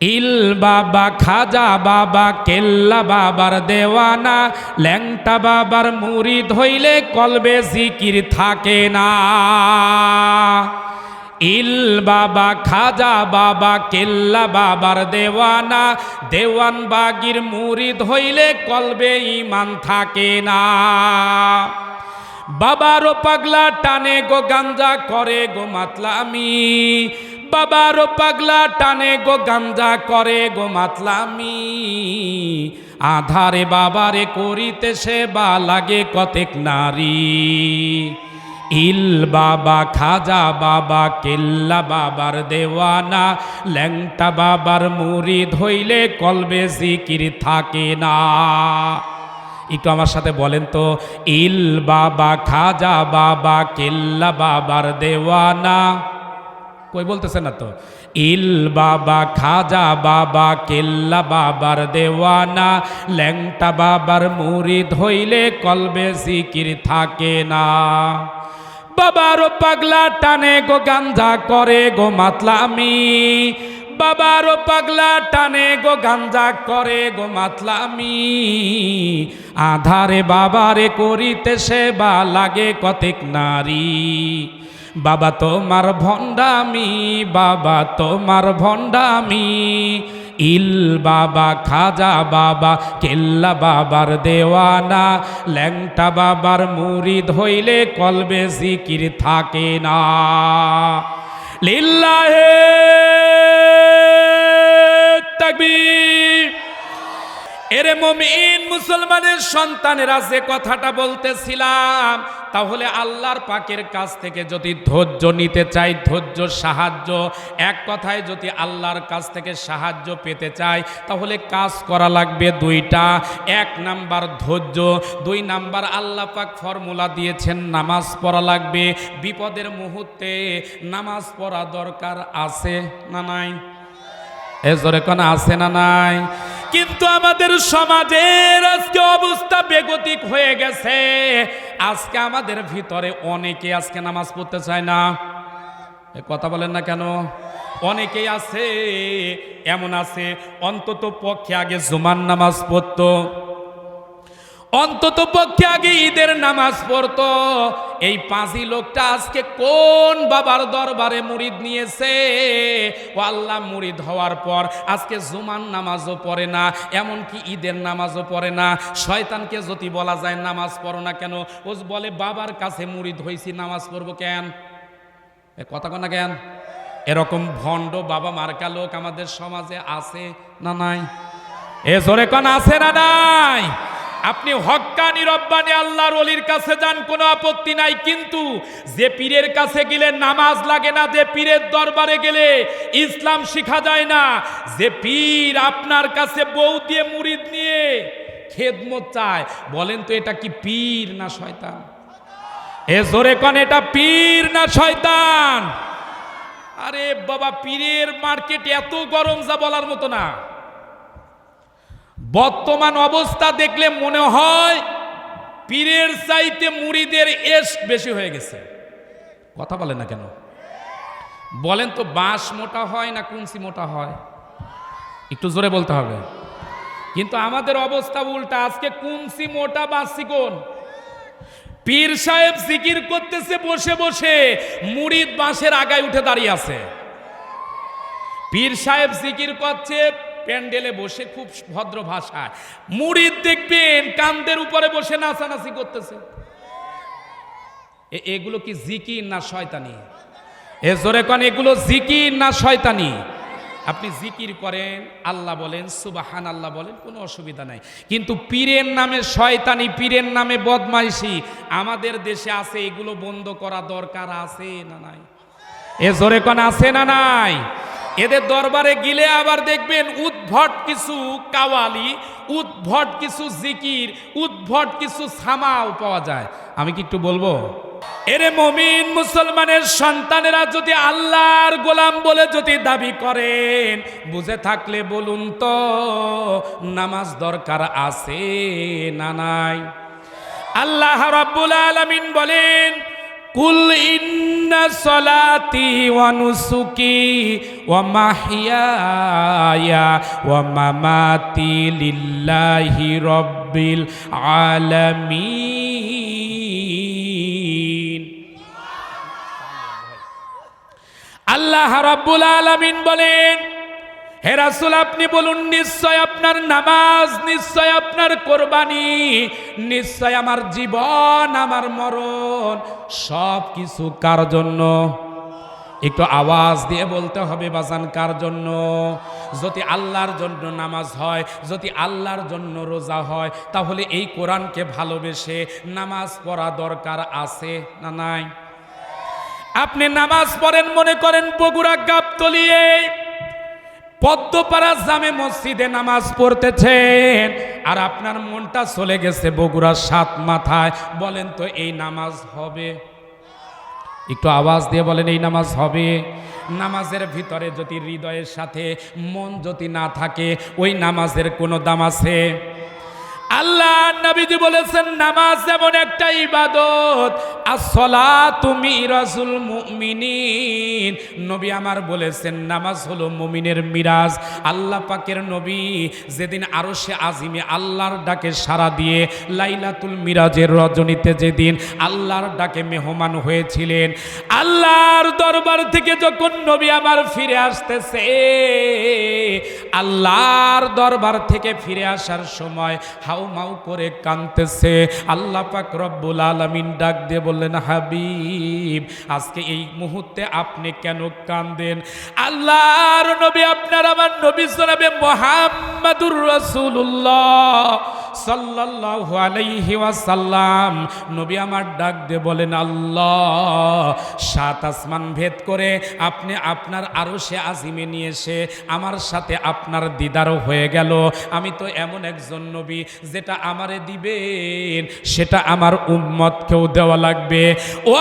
ইল বাবা, খাজা বাবা, কেল্লা বাবার দেওয়ানা, ল্যাংটা বাবার মুড়ি ধইলে কলবে জিকির থাকে না। ইল বাবা, খাজা বাবা, কেল্লা বাবার দেওয়ানা, দেওয়ান বাগির মুড়ি ধইলে কলবে ইমান থাকে না। বাবারও পাগলা টানে গো, গাঞ্জা করে গো মাতলামি। বাবারও পাগলা টানে গো গাঞ্জা করে গো মাতলামি। আধারে বাবারে করিতে সেবা লাগে কতেক নারী। ইল বাবা, খাজা বাবা, কেল্লা বাবার দেওয়ানা। ল্যাংটা বাবার মুড়ি ধইলে কলবে জিকির থাকে না। একটু আমার সাথে বলেন তো, ইল বাবা, খাজা বাবা, কেল্লা বাবার দেওয়ানা। কই বলতেছে না তো? ইল বাবা, খাজা বাবা, কেল্লা বাবার দেওয়ানা, ল্যাংটা বাবার মুড়ি ধইলে কলবে জিকির থাকে না। বাবারও পাগলা টানে গো গাঞ্জা করে গো মাতলামি। বাবারও পাগলা টানে গো গাঞ্জা করে গো মাতলামি। আধারে বাবারে করিতে সেবা লাগে কতেক নারী। বাবা তোমার ভণ্ডামি, বাবা তোমার ভণ্ডামি। ইল বাবা, খাজা বাবা, কেল্লা বাবার দেওয়ানা। ল্যাংটা বাবার মুড়ি ধইলে কলবে জিকির থাকে না। লিল্লাহে এরে মমিন, মুসলমানের সন্তানেরা যে কথাটা বলতেছিলাম, তাহলে আল্লাহর পাকের কাছ থেকে যদি ধৈর্য নিতে চাই, ধৈর্য, সাহায্য, এক কথায় যদি আল্লাহর কাছ থেকে সাহায্য পেতে চাই, তাহলে কাজ করা লাগবে দুইটা। এক নাম্বার ধৈর্য, দুই নাম্বার আল্লাহ পাক ফর্মুলা দিয়েছেন, নামাজ পড়া লাগবে। বিপদের মুহূর্তে নামাজ পড়া দরকার আছে না নাই? এ জোরে কোন, আছে না নাই? কিন্তু আমাদের সমাজের আজকে অবস্থা বেগতিক হয়ে গেছে। আজকে আমাদের ভিতরে অনেকে আজকে নামাজ পড়তে চায় না। কথা বলেন না কেন? অনেকেই আছে, এমন আছে, অন্তত পক্ষে আগে জুমান নামাজ পড়তো। অন্তত পক্ষে আগে ঈদের নামাজ পড়তো। এই পাঁচই লোকটা আজকে কোন বাবার দরবারে মুরিদ নিয়েছে? ও আল্লাহ মুরিদ হওয়ার পর আজকে জুমান নামাজও পড়ে না, এমনকি ঈদের নামাজও পড়ে না। শয়তানকে যদি বলা যায় নামাজ পড়ো না কেন? ও বলে, বাবার কাছে মুরিদ হয়েছি নামাজ পড়ব কেন? কথা কনা কেন? এরকম ভণ্ড বাবা মার্কা লোক আমাদের সমাজে আছে না নাই? এ জোরে কন, আছে না নাই? আপনি হক্কানি রব্বানি আল্লাহর অলির কাছে যান, কোনো আপত্তি নাই। কিন্তু যে পীরের কাছে গেলে নামাজ লাগে না, যে পীরের দরবারে গেলে ইসলাম শিখা যায় না, যে পীর আপনার কাছে বউ দিয়ে মুরিদ নিয়ে খেদমত চায়, বলেন তো এটা কি পীর না শয়তান? এ জোরে কন, এটা পীর না শয়তান? আরে বাবা, পীরের মার্কেট এত গরম যা বলার মতো না। বর্তমান অবস্থা দেখলে মনে হয় পীরের চাইতে মুড়িদের এস বেশি হয়ে গেছে। কথা বলেন না কেন? বলেন তো বাঁশ মোটা হয় না কুঞ্চি মোটা হয়? একটু জোরে বলতে হবে। কিন্তু আমাদের অবস্থা উল্টা, আজকে কুঞ্চি মোটা বাঁচি কোন পীর সাহেব জিকির করতেছে, বসে বসে মুড়িদ বাঁশের আগায় উঠে দাঁড়িয়ে আছে। পীর সাহেব জিকির করছে প্যান্ডেলে বসে খুব ভদ্র ভাষায়। মুড়িদ দেখবেন কান্দের উপরে বসে নাচানাচি করতেছে। এগুলো কি জিকির না শয়তানি? এ, জোরে কন, এগুলো জিকির না শয়তানি? আপনি জিকির করেন, আল্লাহ বলেন সুবাহান আল্লাহ বলেন, কোনো অসুবিধা নাই। কিন্তু পীরের নামে শয়তানি, পীরের নামে বদমাইশি, আমাদের দেশে আছে, এগুলো বন্ধ করা দরকার আছে না নাই? এ, জোরে কন, আছে না নাই? এদের দরবারে গিলে আবার দেখবেন উদ্ভট কিছু কাওয়ালি, উদ্ভট কিছু জিকির, উদ্ভট কিছু সামাও পাওয়া যায়। আমি কি একটু বলব? এরে মমিন মুসলমানের সন্তানেরা যদি আল্লাহর গোলাম বলে যদি দাবি করেন, বুঝে থাকলে বলুন তো, নামাজ দরকার আছে না নাই? আল্লাহ রাব্বুল আলামিন বলেন কুল ইন ইন্না সলাতি ওয়া নুসুকি ওয়া মাহইয়ায়া ওয়া মামাতি লিল্লাহি রাব্বিল আলামিন। আল্লাহ রাব্বুল আলামিন বলেন হে রাসূল, আপনি বলুন, নিশ্চয় আপনার নামাজ, নিশ্চয় আপনার কোরবানি, নিশ্চয় আমার জীবন, আমার মরণ, সব কিছু কার জন্য? একটু আওয়াজ দিয়ে বলতে হবে বাজান, কার জন্য? যদি আল্লাহর জন্য নামাজ হয়, যদি আল্লাহর জন্য রোজা হয়, তাহলে এই কোরআনকে ভালোবেসে নামাজ পড়া দরকার আছে না নাই? আপনি নামাজ পড়েন, মনে করেন বগুড়া গাবতলিয়ে পদ্মপাড়া জামে মসজিদে নামাজ পড়তেছেন। আর আপনার মনটা চলে গেছে বগুড়ার সাত মাথায়। বলেন তো, এই নামাজ হবে? একটু আওয়াজ দিয়ে বলেন, এই নামাজ হবে? নামাজের ভিতরে যদি হৃদয়ের সাথে মন যদি না থাকে, ওই নামাজের কোনো দাম আছে? আল্লাহ নবীজি বলেছেন, নামাজ এমন একটা ইবাদত। আসলা তুমি রাসুল মুমিনিন। নবী আমার বলেছেন, নামাজ হলো মুমিনের মিরাজ। আল্লাহ পাকের নবী যেদিন আরও সে আজিমে আল্লাহর ডাকে সাড়া দিয়ে লাইলাতুল মিরাজের রজনীতে যেদিন আল্লাহর ডাকে মেহমান হয়েছিলেন, আল্লাহর দরবার থেকে যখন নবী আমার ফিরে আসতেছে, আল্লাহর দরবার থেকে ফিরে আসার সময় হাউ মাউ করে কাঁদতেছে। আল্লাহ পাক রব্বুল আলামিন ডাক দিয়ে বললেন, হাবিব, আজকে এই মুহূর্তে আপনি কেন কান্দেন আল্লাহর নবী আপনার আমার নবী জনাবে মোহাম্মদুর রাসূলুল্লাহ। সাল্লাল্লাহু নবী আমার ডাক দিয়ে বলেন, আল্লাহ, সাত আসমান ভেদ করে আপনি আপনার আরও সে আজিমে নিয়ে এসে আমার সাথে আপনার দিদারও হয়ে গেল। আমি তো এমন একজন নবী যেটা আমারে দিবেন, সেটা আমার উম্মতকেও দেওয়া লাগবে। ও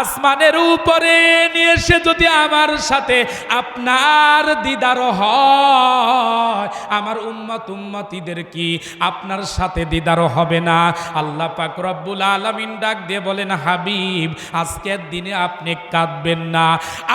আসমানের উপরে নিয়ে এসে যদি আমার সাথে আপনার দিদার হয়, আমার উম্মত উম্মতিদের কি আপনার সাথে দিদার হবে না? আল্লাহ পাক রব্বুল আলামিন ডাক দিয়ে বলেন, হাবিব, আজকের দিনে আপনি কাঁদবেন না।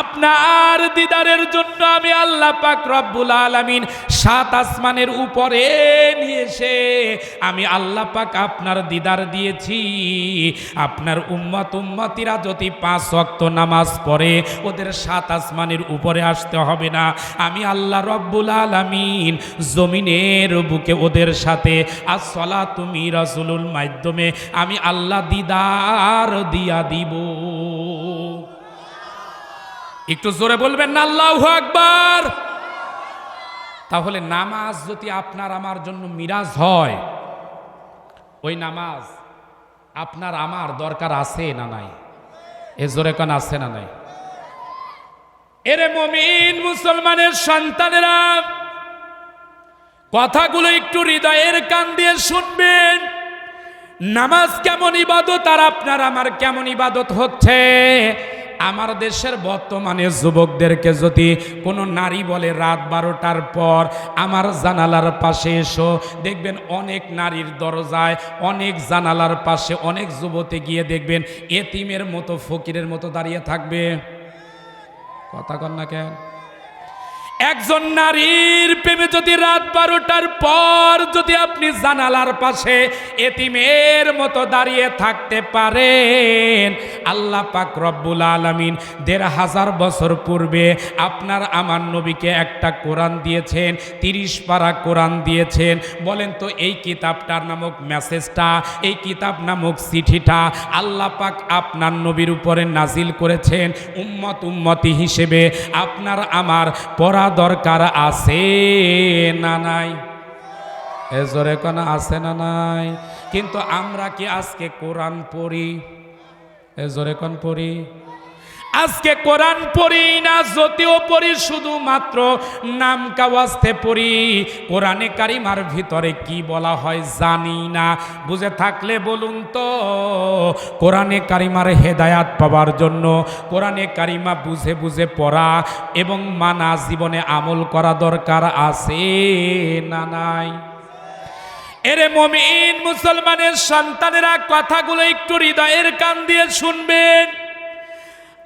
আপনার দিদারের জন্য আমি আল্লাহ পাক রব্বুল আলামিন সাত আসমানের উপরে নিয়ে এসে আমি আল্লাহ পাক আপনার দিদার দিয়েছি। আপনার উম্মত উম্মতিরা যদি পাঁচ ওয়াক্ত নামাজ পড়ে, ওদের সাত আসমানের উপরে আসতে হবে না। আমি আল্লাহ রব্বুল আলামিন জমিনের বুকে ওদের সাথে। আসলা তুমি রাসূলুল মাধ্যমে, আমি আল্লাহ দিদার দিয়া দিব। একটু জোরে বলবেন না, আল্লাহু আকবার। তাহলে নামাজ যদি আপনার আমার জন্য মিরাজ হয়, ওই নামাজ আপনার আমার দরকার আছে না নাই? এ জোরে কান, আছে না নাই? এরে মমিন, মুসলমানের সন্তানেরা কথাগুলো একটু হৃদয়ের কান দিয়ে শুনবেন। নামাজ কেমন ইবাদত আর আপনার আমার কেমন ইবাদত হচ্ছে? আমার দেশের বর্তমানে যুবকদেরকে যদি কোনো নারী বলে রাত বারোটার পর আমার জানালার পাশে এসো, দেখবেন অনেক নারীর দরজায়, অনেক জানালার পাশে অনেক যুবতী গিয়ে দেখবেন এতিমের মতো, ফকিরের মতো দাঁড়িয়ে থাকবে। কথা কন না কেন? একজন নারীর প্রেমে যদি রাত বারোটার পর যদি আপনি জানালার পাশে এতিমের মতো দাঁড়িয়ে থাকতে পারেন, আল্লাহ পাক রব্বুল আলমিন দেড় হাজার বছর পূর্বে আপনার আমার নবীকে একটা কোরআন দিয়েছেন, তিরিশ পারা কোরআন দিয়েছেন। বলেন তো, এই কিতাবটার নামক মেসেজটা, এই কিতাব নামক চিঠিটা আল্লাহ পাক আপনার নবীর উপরে নাজিল করেছেন, উম্মত উম্মতি হিসেবে। আপনার আমার পড়া দরকার আছে না নাই? এ জোরে কেন আছে না নাই? কিন্তু আমরা কি আজকে কোরআন পড়ি? এ জোরে কোন পড়ি? আজকে কোরআন পড়ি না, যদিও পড়ি, শুধুমাত্র নাম কাওয়াজতে পড়ি। কোরআনে কারিমার ভিতরে কি বলা হয় জানি না। বুঝে থাকলে বলুন তো, কোরআনে কারিমার হেদায়াত পাওয়ার জন্য, কোরআনে কারিমা বুঝে বুঝে পড়া এবং মানা জীবনে আমল করা দরকার আছে না নাই? এরে মমিন, মুসলমানের সন্তানেরা কথাগুলো একটু হৃদয়ের কান দিয়ে শুনবেন।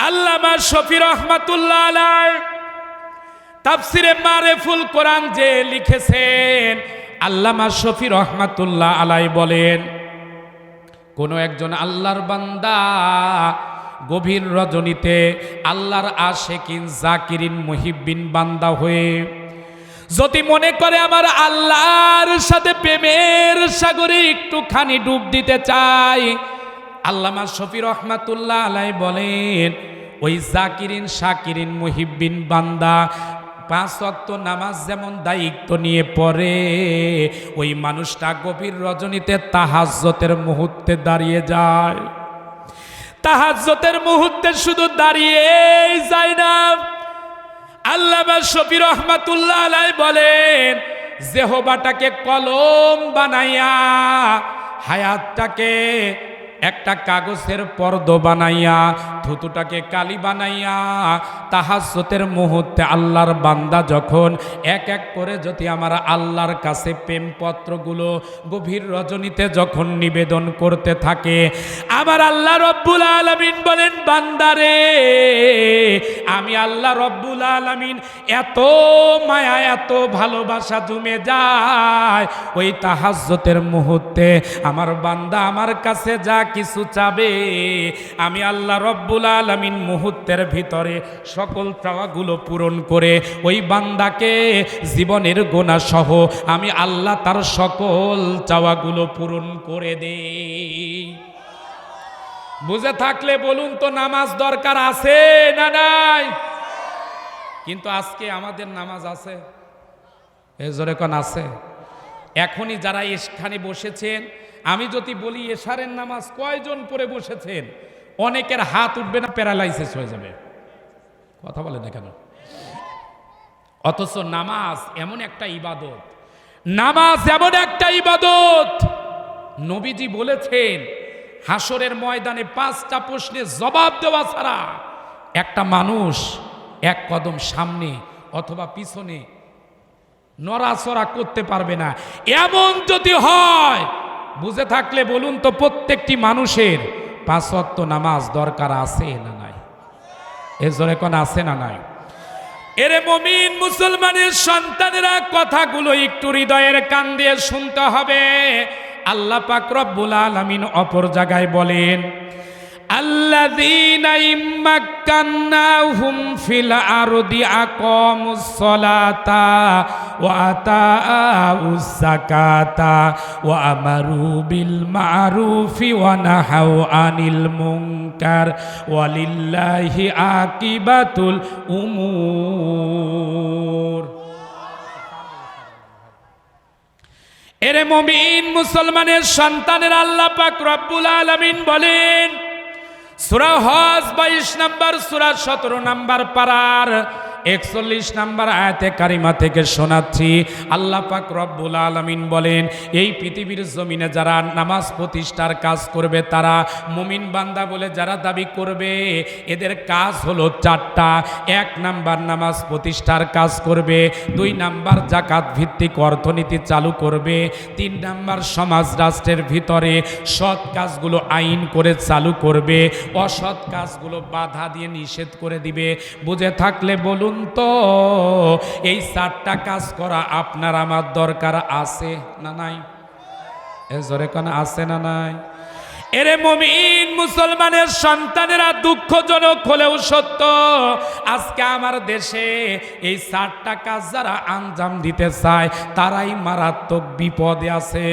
আল্লামা শফি রহমাতুল্লাহ আলাই তাফসিরে মারেফুল কোরআন যে লিখেছেন, আল্লামা শফি রহমাতুল্লাহ আলাই বলেন, কোনো একজন আল্লাহর বান্দা গভীর রজনীতে আল্লাহর আশেকিন, জাকিরিন, মুহিব্বিন বান্দা হয়ে যদি মনে করে আমার আল্লাহর সাথে প্রেমের সাগরে একটুখানি ডুব দিতে চাই আল্লামা শফি রহমাতুল্লাহ আলাই বলেন, ওই জাকিরিন, শাকিরিন, মুহিব্বিন বান্দা পাঁচ অক্ত নামাজ যেমন দায়িত্ব নিয়ে পড়ে, ওই মানুষটা গভীর রজনীতে তাহাজ্জতের মুহূর্তে দাঁড়িয়ে যায়। তাহাজ্জতের মুহূর্তে শুধু দাঁড়িয়ে যায় না। আল্লামা শফি রহমাতুল্লাহ আলাই বলেন, জেহবাটাকে কলম বানাইয়া হায়াতটাকে একটা কাগজের পর্দ বানাইয়া, থুতুটাকে কালি বানাইয়া, তাহাজ্জতের মুহূর্তে আল্লাহর বান্দা যখন এক এক করে যদি আমার আল্লাহর কাছে প্রেমপত্রগুলো গভীর রজনীতে যখন নিবেদন করতে থাকে, আমার আল্লাহ রব্বুল আলমিন বলেন বান্দারে আমি আল্লাহ রব্বুল আলমিন এত মায়া, এত ভালোবাসা জমে যায়, ওই তাহাজ্জতের মুহূর্তে আমার বান্দা আমার কাছে যা কিছু চাবে? আমি আল্লাহ রব্বুল আলমিন মুহূর্তের ভিতরে সকল চাওয়াগুলো পূরণ করে ওই বান্দাকে জীবনের গোনা সহ আমি আল্লাহ তার সকল চাওয়াগুলো পূরণ করে দেই। বুঝে থাকলে বলুন তো, নামাজ দরকার আছে না নাই? কিন্তু আজকে আমাদের নামাজ আছে। এ কোন আছে? এখনই যারা এখানে বসেছেন আমি যদি বলি এশারের নামাজ কয়জন পড়ে বসেছেন, অনেকের হাত উঠবে না, প্যারালাইসিস হয়ে যাবে। কথা বলে না কেন? অথচ নামাজ এমন একটা ইবাদত, নামাজ এমন একটা ইবাদত। নবীজি বলেছেন হাসরের ময়দানে পাঁচটা প্রশ্নের জবাব দেওয়া ছাড়া একটা মানুষ এক কদম সামনে অথবা পিছনে নড়াচড়া করতে পারবে না। এমন যদি হয় বুঝে থাকলে বলুন তো, প্রত্যেকটি মানুষের পাঁচ ওয়াক্ত নামাজ দরকার আছে না নাই? এর জোরে কোন আছে না নাই? এরে মমিন মুসলমানের সন্তানেরা, কথাগুলো একটু হৃদয়ের কান দিয়ে শুনতে হবে। আল্লাহ পাক রব্বুল আলামিন অপর জায়গায় বলেন الذين إن مكناهم في الأرض أقاموا الصلاة وآتوا الزكاة وأمروا بالمعروف ونهوا عن المنكر ولله عاقبة الأمور এরে মমিন মুসলমানের সন্তানের আল্লাহ পাক রব্বুল আলামিন বলেন সুরা হজ বাইশ নাম্বার সুরা সতেরো নাম্বার পারার একচল্লিশ নাম্বার আয়াতে কারিমা থেকে শোনাচ্ছি, আল্লাহ পাক রব্বুল আলমিন বলেন, এই পৃথিবীর জমিনে যারা নামাজ প্রতিষ্ঠার কাজ করবে, তারা মুমিন বান্দা বলে যারা দাবি করবে, এদের কাজ হলো চারটা। এক নাম্বার নামাজ প্রতিষ্ঠার কাজ করবে, দুই নাম্বার জাকাত ভিত্তিক অর্থনীতি চালু করবে, তিন নাম্বার সমাজ রাষ্ট্রের ভিতরে সৎ কাজগুলো আইন করে চালু করবে, অসৎ কাজগুলো বাধা দিয়ে নিষেধ করে দিবে। বুঝে থাকলে বলুন তো এই চারটা কাজ করা আপনার আমার দরকার আছে না নাই? এ জোরে কোন, আছে না নাই? এরে মমিন মুসলমানের সন্তানেরা দুঃখজনক হলেও সত্য, আজকে আমার দেশে এই চারটা কাজ যারা আঞ্জাম দিতে চায়, তারাই মারাত্মক বিপদে আছে।